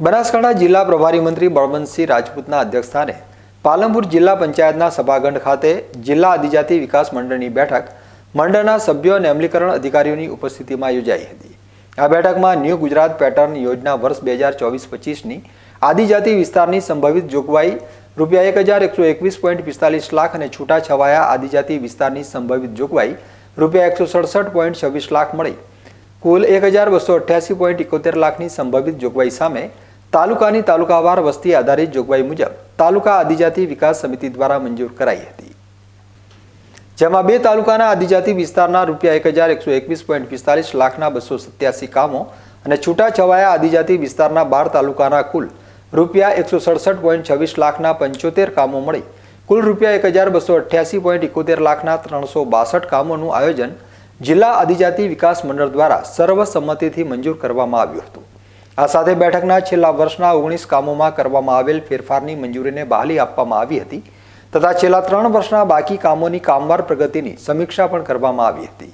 બનાસકાંઠા જિલ્લા પ્રભારી મંત્રી બળવંતસિંહ રાજપૂતના અધ્યક્ષસ્થાને પાલનપુર જિલ્લા પંચાયતના સભાખંડ ખાતે જિલ્લા આદિજાતિ વિકાસ મંડળની બેઠક મંડળના સભ્યો અને અમલીકરણ અધિકારીઓની ઉપસ્થિતિમાં યોજાઈ હતી. આ બેઠકમાં ન્યૂ ગુજરાત પેટર્ન યોજના વર્ષ બે હજાર ચોવીસ પચીસની આદિજાતિ વિસ્તારની સંભવિત જોગવાઈ રૂપિયા એક હજાર એકસો એકવીસ પોઈન્ટ પિસ્તાલીસ લાખ અને છૂટાછવાયા આદિજાતિ વિસ્તારની સંભવિત જોગવાઈ રૂપિયા એકસો સડસઠ પોઈન્ટ છવ્વીસ લાખ મળી. કુલ એક હજાર બસો અઠ્યાસી પોઈન્ટ ઇકોતેર લાખની સંભવિત જોગવાઈ સામે તાલુકાની તાલુકાવાર વસ્તી આધારિત જોગવાઈ મુજબ તાલુકા આદિજાતિ વિકાસ સમિતિ દ્વારા મંજૂર કરાઈ હતી. જેમાં બે તાલુકાના આદિજાતિ વિસ્તારના રૂપિયા એક હજાર એકસો એકવીસ પોઈન્ટ પિસ્તાલીસ લાખના બસો સત્યાસી કામો અને છૂટાછવાયા આદિજાતિ વિસ્તારના બાર તાલુકાના કુલ રૂપિયા એકસો સડસઠ પોઈન્ટ છવ્વીસ લાખના પંચોતેર કામો મળી. કુલ રૂપિયા એક હજાર બસો અઠ્યાસી પોઈન્ટ એકોતેર લાખના ત્રણસો બાસઠ કામોનું આયોજન જિલ્લા આદિજાતિ વિકાસ મંડળ દ્વારા સર્વસંમતિથી મંજૂર કરવામાં આવ્યું હતું. આ સાથે બેઠકના છેલ્લા વર્ષના ઓગણીસ કામોમાં કરવામાં આવેલ ફેરફારની મંજૂરીને બહાલી આપવામાં આવી હતી તથા છેલ્લા ત્રણ વર્ષના બાકી કામોની કામવાર પ્રગતિની સમીક્ષા પણ કરવામાં આવી હતી.